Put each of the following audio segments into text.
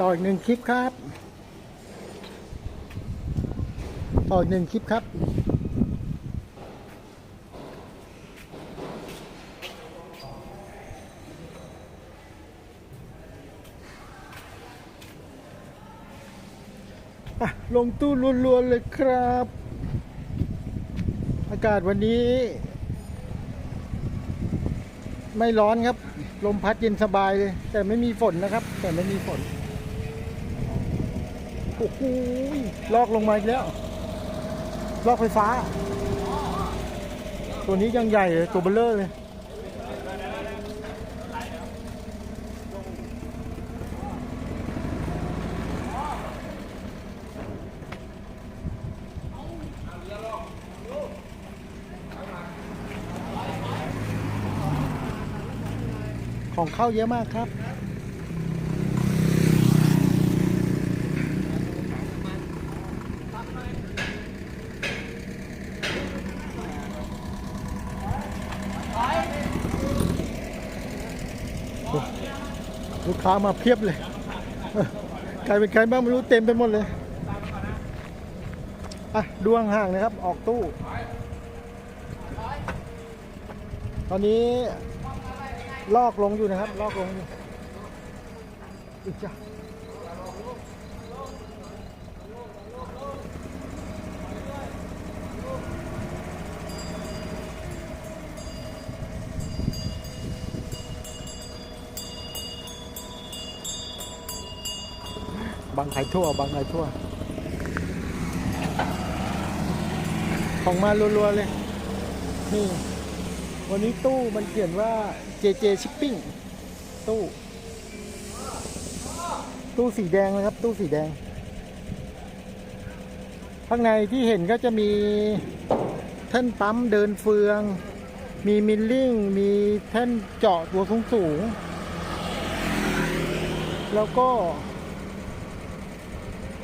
ต่ออีกหนึ่งคลิปครับ ต่ออีกหนึ่งคลิปครับอะลงตู้รัวๆเลยครับ อากาศวันนี้ ไม่ร้อนครับ ลมพัดเย็นสบายเลย แต่ไม่มีฝนนะครับ แต่ไม่มีฝน โอ้โหลอกลงมาอีกแล้ว ลอกไฟฟ้า ตัวนี้ยังใหญ่เลย ตัวเบลเลอร์เลย ของเข้าเยอะมากครับ ค้ามาเพียบเลยไก่เป็นไก่บ้างไม่รู้เต็มไปหมดเลยอะดูห่างๆนะครับ ออกตู้ ตอนนี้ลอกลงอยู่นะครับ ลอกลงอยู่อีกจ้ะ ไข่ทั่วบังไข่ทั่ว ของมารัวๆเลย นี่ วันนี้ตู้มันเขียนว่า JJ Shipping ตู้ ตู้สีแดงนะครับ ตู้สีแดง ข้างในที่เห็นก็จะมีแท่นปั๊มเดินเฟือง มีมิลลิ่ง มีแท่นเจาะตัวสูงสูง แล้วก็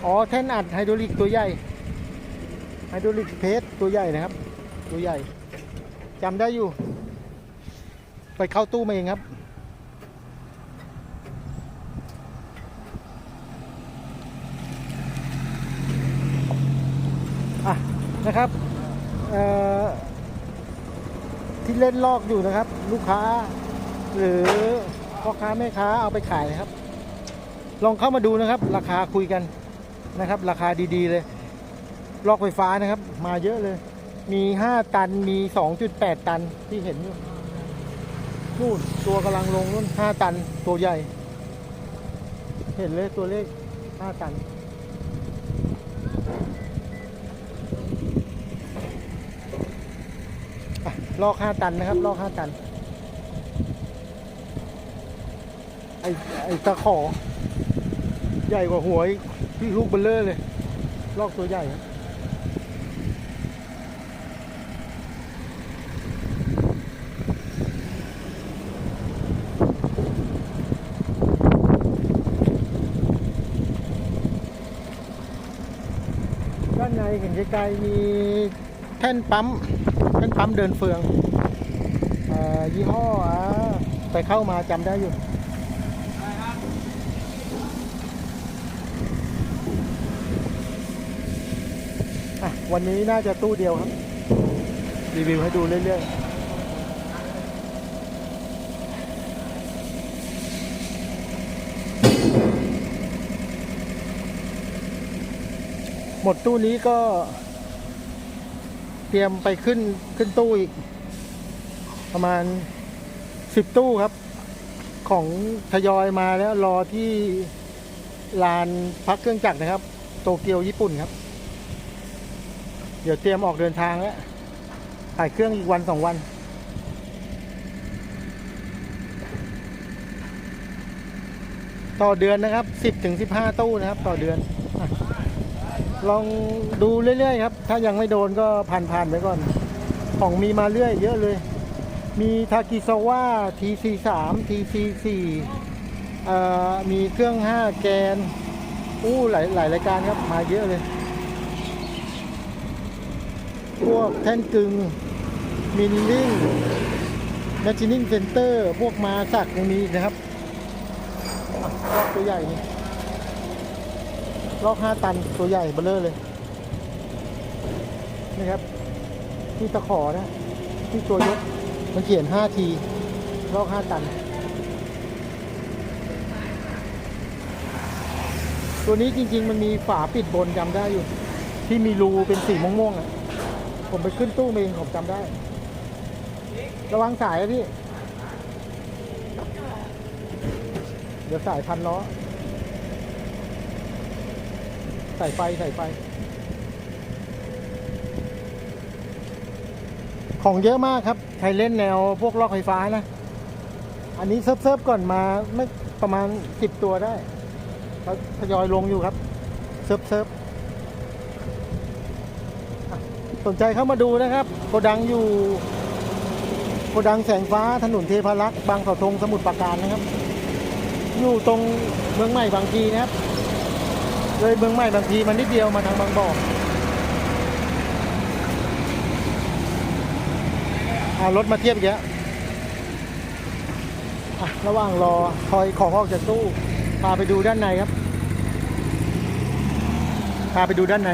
อ๋อแท่นอัดไฮดรอลิกตัวใหญ่ไฮดรอลิกเพสตัวใหญ่นะครับ ตัวใหญ่จำได้อยู่ ไปเข้าตู้มาเองครับ อะ นะครับเอ่อที่เล่นลอกอยู่นะครับ ลูกค้า หรือพ่อค้าแม่ค้าเอาไปขายนะครับ ลองเข้ามาดูนะครับ ราคาคุยกัน นะครับ ราคาดีๆเลย ลอกไฟฟ้านะครับ มาเยอะเลย มี 5 ตันมี 2.8 ตันที่เห็นอยู่นู่นตัวกำลังลงนู่น 5 ตันตัวใหญ่ เห็นเลยตัวเลข 5 ตันลอก 5 ตันนะครับ ลอก 5 ตัน ไอ้ไอ้ตะขอ ใหญ่กว่าหัวอีก ลูกเบลเลอร์เลย ลอกตัวใหญ่ครับด้านในเห็นไกลๆมีแท่นปั๊มแท่นปั๊มเดินเฟืองเอ่อยี่ห้ออะไปเข้ามาจำได้อยู่ อะ วันนี้น่าจะตู้เดียวครับ รีวิวให้ดูเรื่อยๆหมดตู้นี้ก็เตรียมไปขึ้นขึ้นตู้อีก ประมาณสิบตู้ครับ ของทยอยมาแล้วรอที่ลานพักเครื่องจักรนะครับ โตเกียวญี่ปุ่นครับ เดี๋ยวเตรียมออกเดินทางแล้วถ่ายเครื่องอีกวันสองวัน ต่อเดือนนะครับสิบถึงสิบห้าตู้นะครับ ต่อเดือนอลองดูเรื่อยๆครับ ถ้ายังไม่โดนก็ผ่านๆไปก่อน ของมีมาเรื่อยเยอะเลย มีทากิซาวะ TC3 TC4 อ่มีเครื่อง5แกนอู้หลายหลายรายการครับ มาเยอะเลย พวกแท่นกึงมินลิงแมชชีนิ่งเซ็นเตอร์พวกมาสักยังมีอีกนะครับอะรอบตัวใหญ่นี่ลอกห้าตันตัวใหญ่เบลเลอร์เลยนี่ครับที่ตะขอนะ ที่ตัวยกมันเขียนห้าทีลอกห้าตัน ตัวนี้จริง ๆ มันมีฝาปิดบนจำได้อยู่ ที่มีรูเป็นสีม่วงๆอะ ผมไปขึ้นตู้มาเองผมจำได้ ระวังสายนะพี่ เดี๋ยวสายพันล้อ ใส่ไฟใส่ไฟ ของเยอะมากครับ ใครเล่นแนวพวกลอกไฟฟ้านะ อันนี้เซิร์ฟเซิฟก่อนมาไม่ประมาณสิบตัวได้เขาทยอยลงอยู่ครับ เซิร์ฟเซิร์ฟอะ สนใจเข้ามาดูนะครับโกดังอยู่โกดังแสงฟ้าถนนเทพารักษ์บางเสาธงสมุทรปราการนะครับ อยู่ตรงเมืองใหม่บางทีนะครับ เลยเมืองใหม่บางทีมันนิดเดียวมาทางบางบ่ออารถมาเทียบอีกแล้วอะระหว่างรอคอยของออกจากตู้พาไปดูด้านในครับพาไปดูด้านใน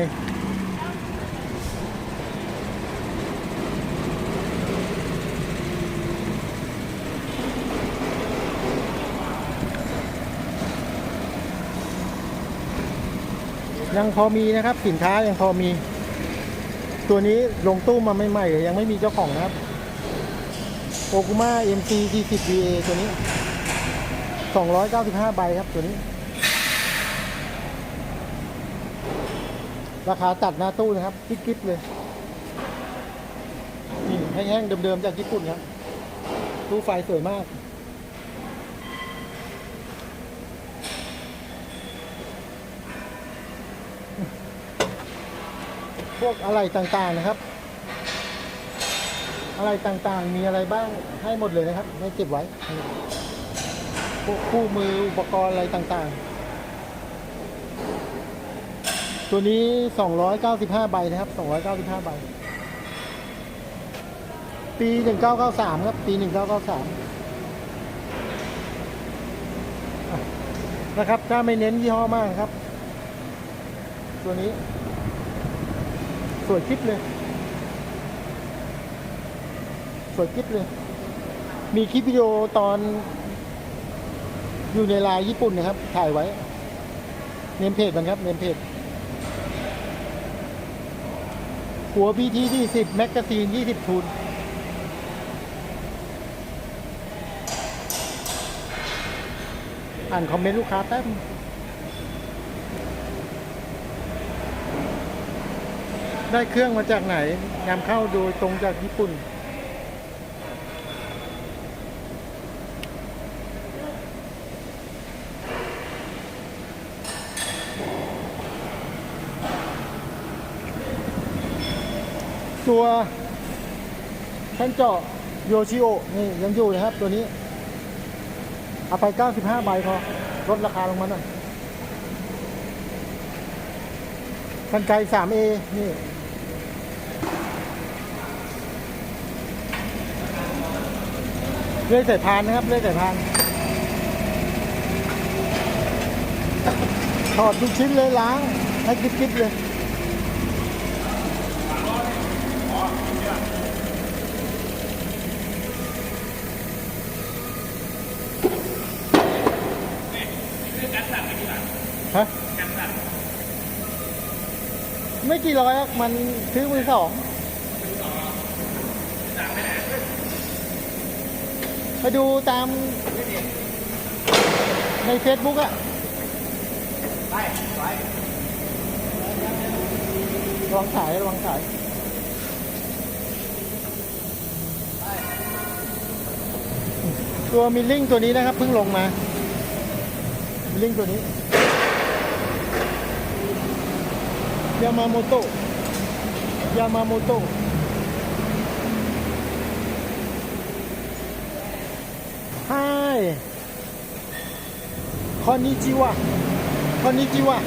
ยังพอมีนะครับสินค้ายังพอมี ตัวนี้ลงตู้มาใหม่ๆยังไม่มีเจ้าของนะครับโอคุมา MC T10 VA ตัวนี้ 295 ใบครับตัวนี้ ราคาตัดหน้าตู้นะครับกิ๊บๆเลยนี่แห้งๆเดิมๆจากญี่ปุ่นครับ ตู้ไฟสวยมาก พวกอะไรต่างๆนะครับ อะไรต่างๆ มีอะไรบ้างให้หมดเลยนะครับไม่เก็บไว้พวกคู่มืออุปกรณ์อะไรต่างๆ ตัวนี้ 295 ใบนะครับ 295 ใบ ปี 1993 ครับ ปี 1993นะครับถ้าไม่เน้นยี่ห้อมากครับ ตัวนี้ สวยคลิปเลย สวยคลิปเลย มีคลิปวิดีโอตอน อยู่ในลน์ญี่ปุ่นนะครับ ถ่ายไว้ เนมเพจมันครับ เนมเพจหัวพีทีที่สิบแมกกาซีนยี่สิบทูนอ่านคอมเมนต์ลูกค้าแป๊บ ได้เครื่องมาจากไหนนำเข้าโดยตรงจากญี่ปุ่น ตัวท่านเจาะโยชิโอนี่ยังอยู่นะครับตัวนี้เอาไป 95 ใบพอลดราคาลงมาหน่อยกันไกร 3A นี่ ลื่อยสายพานนะครับเลื่อยสายพานถอดทุกชิ้นเลยล้างให้กิ๊บๆเลยฮะไม่กี่ร้อยมันซื้อมือสองสั่งไม่ได้ ปดูตามในเฟซบุ๊กอะระวังสายระวังสายตัวมิลลิ่งตัวนี้นะครับเพิ่งลงมามิลลิ่งตัวนี้ยามาโมโตะยามาโมโตะฮาย คอนนิจิวะคอนนิจิวะ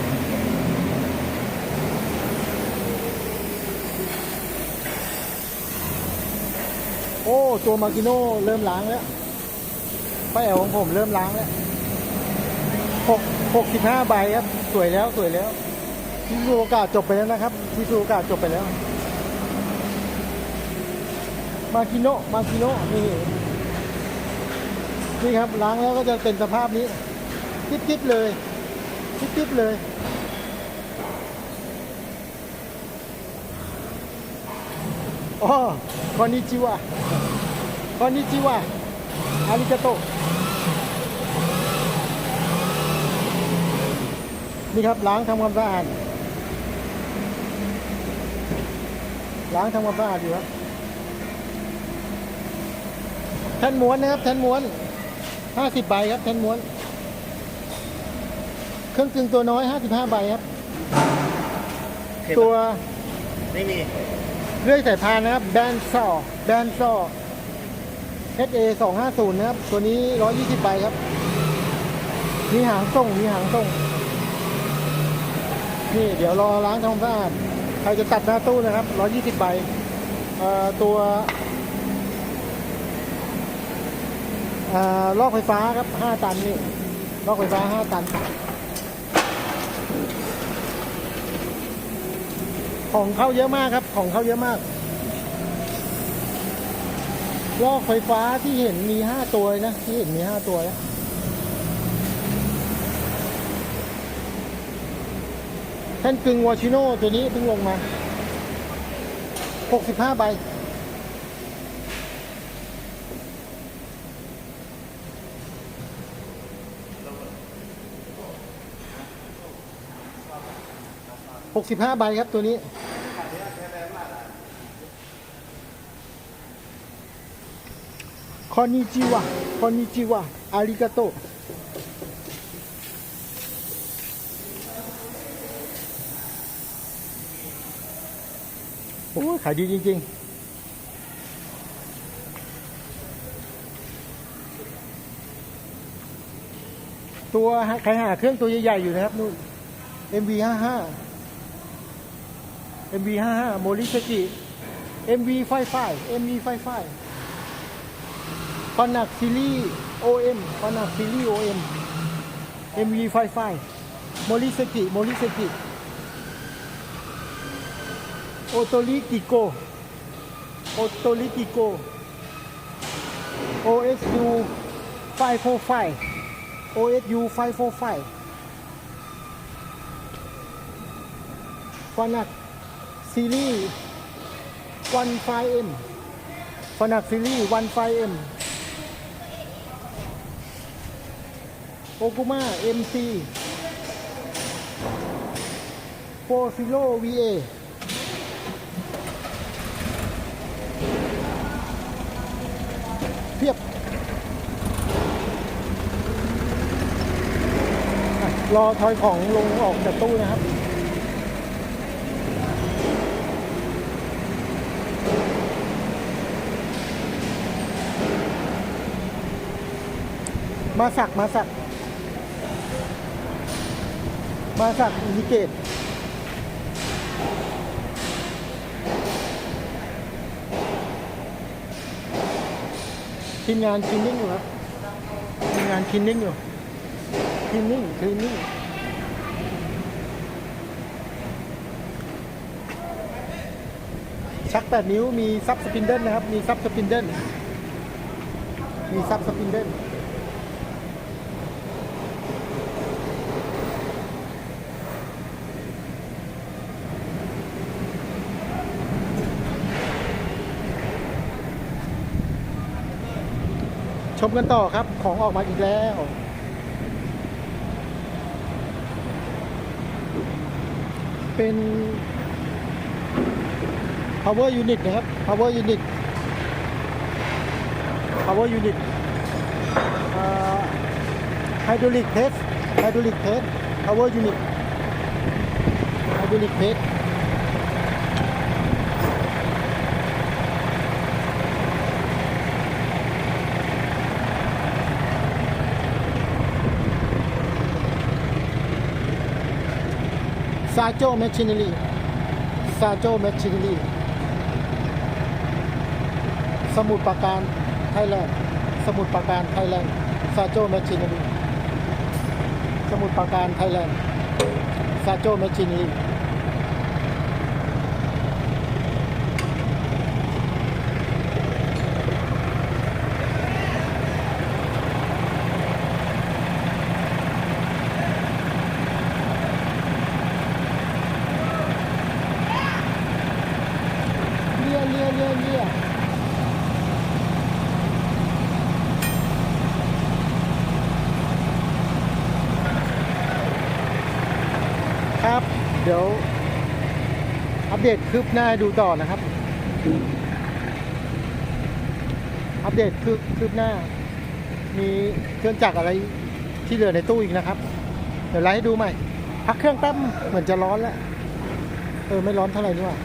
โอ้ ตัวมากิโน่เริ่มล้างแล้วป้าแอวของผมเริ่มล้างแล้วหกหกสิบห้าใบครับ สวยแล้วสวยแล้วที่สูโอกาสจบไปแล้วนะครับที่สูโอกาสจบไปแล้ว มาคิโนะมาคิโนะนี่ นี่ครับล้างแล้วก็จะเป็นสภาพนี้จิ๊บๆเลยจิ๊บๆเลย อ๋อคอนิจิวะคอนนิจิวะอาริกาโตนี่ครับล้างทำความสะอาด ล้างทำความสะอาดอยู่ครับแท่นม้วนนะครับแท่นม้วน ห้าสิบใบครับแท่นม้วน เครื่องกึ่งตัวน้อยห้าสิบห้าใบครับ ตัวไม่มีเลื่อยสายพานนะครับ แบนซอแบนซอ HA 250นะครับ ตัวนี้ 120ใบครับ มีหางส่ง มีหางส่ง นี่เดี๋ยวรอล้างทำความสะอาด ใครจะตัดหน้าตู้นะครับ 120ใบเอ่อตัวเอ่อ ลอกไฟฟ้าครับ 5 ตันนี่ลอกไฟฟ้า 5 ตัน ของเข้าเยอะมากครับ ของเข้าเยอะมาก ลอกไฟฟ้าที่เห็นมีห้าตัวนะ ที่เห็นมีห้าตัวนะแท่นกึ่งวอชิโน่ตัวนี้เพิ่งลงมาหกสิบห้าใบ หกสิบห้าใบครับตัวนี้คอนิจิวะคอนิจิวะอาริกาโตโอ้ขายดีจริงๆตัวใครหาเครื่องตัวใหญ่ ๆ อยู่นะครับนู่น MV55 MV55 โมริสกิ MV55 MV55 คอนนักซีรีส์ OM คอนนักซีรีส์ OM MV55 โมริสกิโมริสกิโอโตริกิโกโอโตริกิโก OSU 545 OSU 545ฟานัก ซีรีส์วันไฟเอ็มฟานักซีรีส์วันไฟเอ็มโอกุมาเอ็มซีโฟซิโลวีเอเพียบ รอทอยของลงออกจากตู้นะครับ มาสักมาสัก มาสักอินดิเกตทีมงานคินนิ่งอยู่ครับทีมงานคินนิ่งอยู่คินนิ่งคินนิ่งชักแปดนิ้วมีซับสปินเดิลนะครับ มีซับสปินเดิลมีซับสปินเดิล มกันต่อครับ ของออกมาอีกแล้วเป็น power unit นะครับ power unit power unit hydraulic test hydraulic test power unit hydraulic test าโจแมชชินารีซาโจแมชชินารีสมุดปราการไทยแลนด์สมุดปราการไทยแลนด์ซาโจแมชชินารีสมุดปราการไทยแลนด์ซาโจแมชชินารี เดี๋ยว อัป เดตคืบหน้าดูต่อนะครับ อัปเดตคืบคืบหน้า มีเครื่องจักรอะไรที่เหลือในตู้อีกนะครับ เดี๋ยวไลฟ์ให้ดูใหม่ พักเครื่องแป๊บเหมือนจะร้อนแล้วเออไม่ร้อนเท่าไหร่นี่หว่า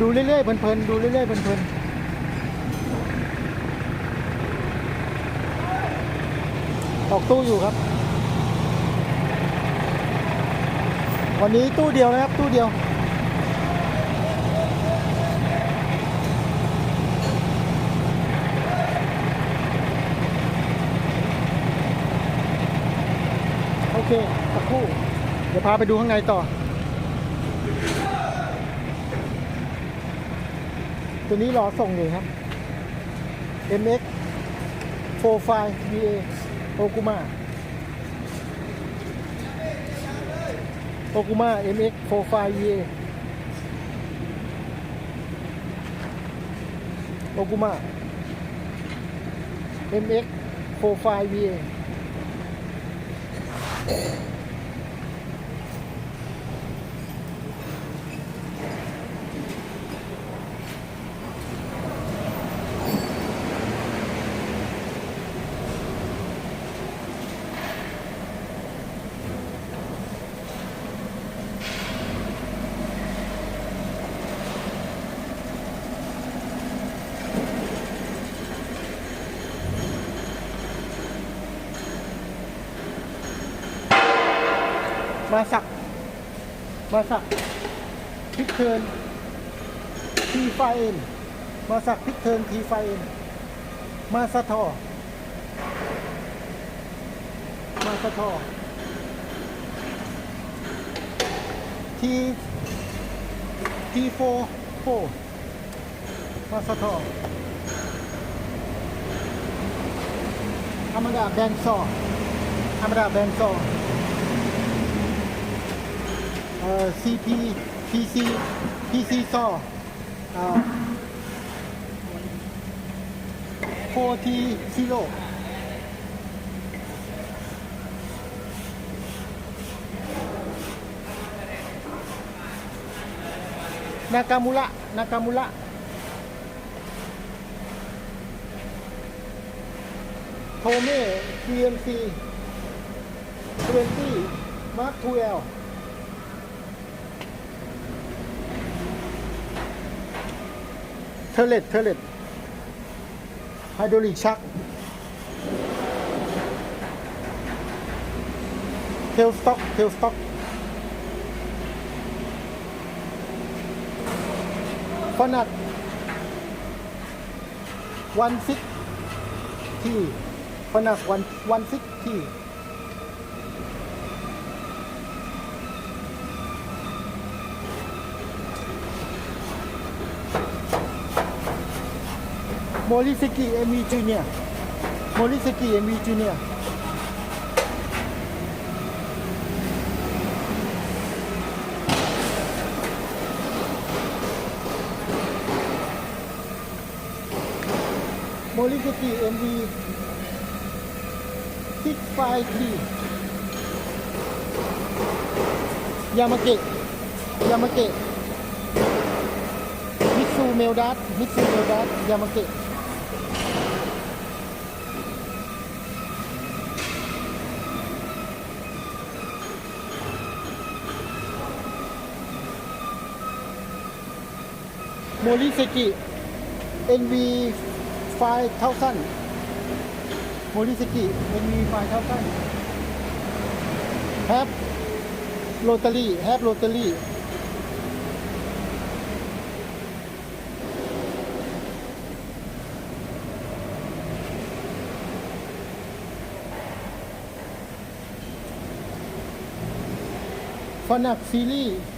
ดูเรื่อยๆเพลินๆดูเรื่อยๆเพลินๆออกตู้อยู่ครับ วันนี้ตู้เดียวนะครับตู้เดียว โอเคสักครู่ เดี๋ยวพาไปดูข้างในต่อ ตัวนี้รอส่งอยู่ครับ MX 45 VA โอกุมา โอกุมา MX 45 EA โอกุมา MX 45 EA มาสัก มาสักพิกเทินทีไฟเอ็นมาสักพิกเทินทีไฟเอ็นมาสะทอมาสะทอทีทีโฟโฟมาสะทอธรรมดาแบนซอธรรมดาแบนท่อ CP PC PC ซอเอ่อ 4T Zero นากามุระนากามุระโทเม่ TMC 20 Mark 2L ทเลตเทเลตไฮดรอลิกชักเทลสต็อกเทลสต็อกฟนักวันซิกที่ฟนักวันวันซิกที่ โมริสกิเอมีจูเนียโมริสกิเอมีจูเนียโมริสกิเอ็มวีซิกไฟทียามาเกะยามาเกะมิซูเมลดัสมิซูเมลดัสยามาเกะ มริเซกิ NV ไฟเท่าสั้นโมริเซกิ NV ไฟเท่าสั้นแฮปโรตารี่แฮปโรตารี่ฟนักซีรีส์ฝนักซิลี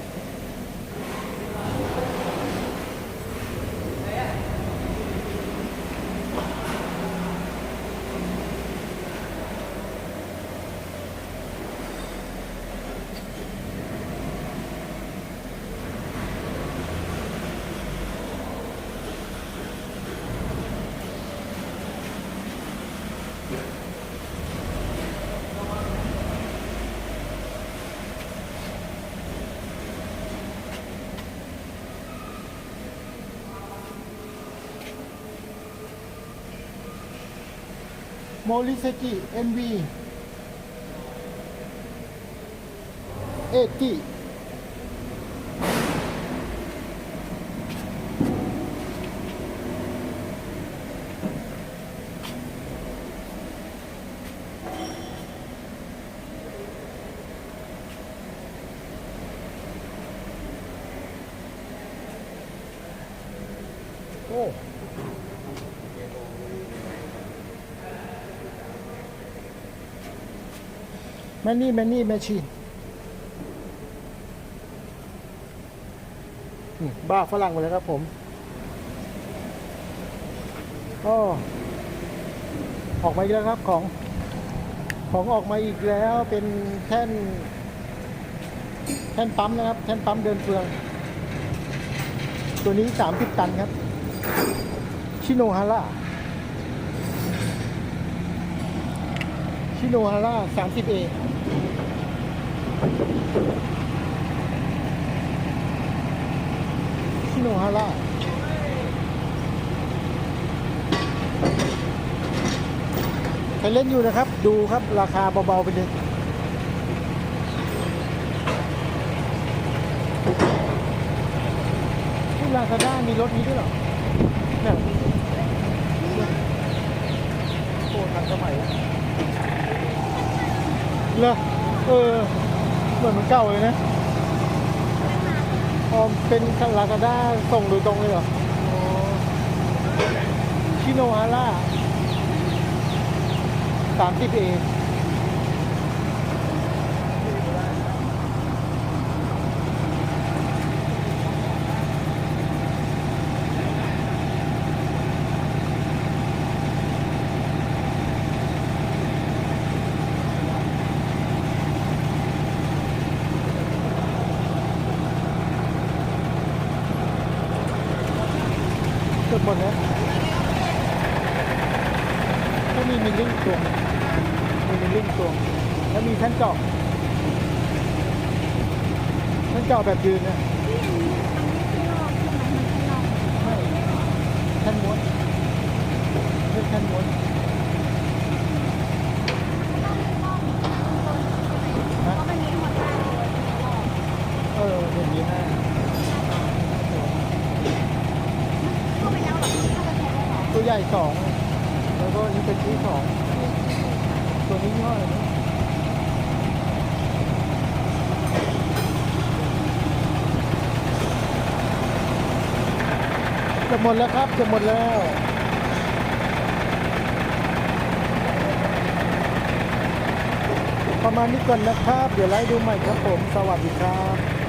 Molly Seki, NBA. 8T. Eh, แมนนี่แมนนี่แมชชีนบ้าฝรั่งไปแล้วครับผมก็ออกมาอีกแล้วครับของของออกมาอีกแล้วเป็นแท่น แท่นปั๊มนะครับ แท่นปั๊มเดินเฟือง ตัวนี้30ตันครับ ชิโนฮาร่าชิโนฮาร่า 30A ชิโนฮาร่าใครเล่นอยู่นะครับ ดูครับราคาเบา ๆ ไปเลยที่ลาซาด้ามีรถนี้ด้วยหรอเนี่ยโอ้ทันสมัยแล้ว เหรอเออ เหมือนมันเก่าเลยนะอ๋อเป็นลาซาด้าส่งโดยตรงเลยเหรอชิโนฮาร่าสามสิบเอ เกือบหมดแล้วถ้ามีมิลลิ่งตวงมีมิลลิ่งตวงแล้วมีแท่นเจาะแท่น เจาแบบยืนนะไม่แท่นม้วนเรียกแท่นม้วนเออเห็นมีห้าตัวใหญ่สองแล้วก็นี่เป็นที่สองตัวนี้ยี่ห้ออะไรนะจะ หมดแล้วครับจะหมดแล้วประมาณนี้ก่อนนะครับ เดี๋ยวไล่ดูใหม่ครับผม สวัสดีครับ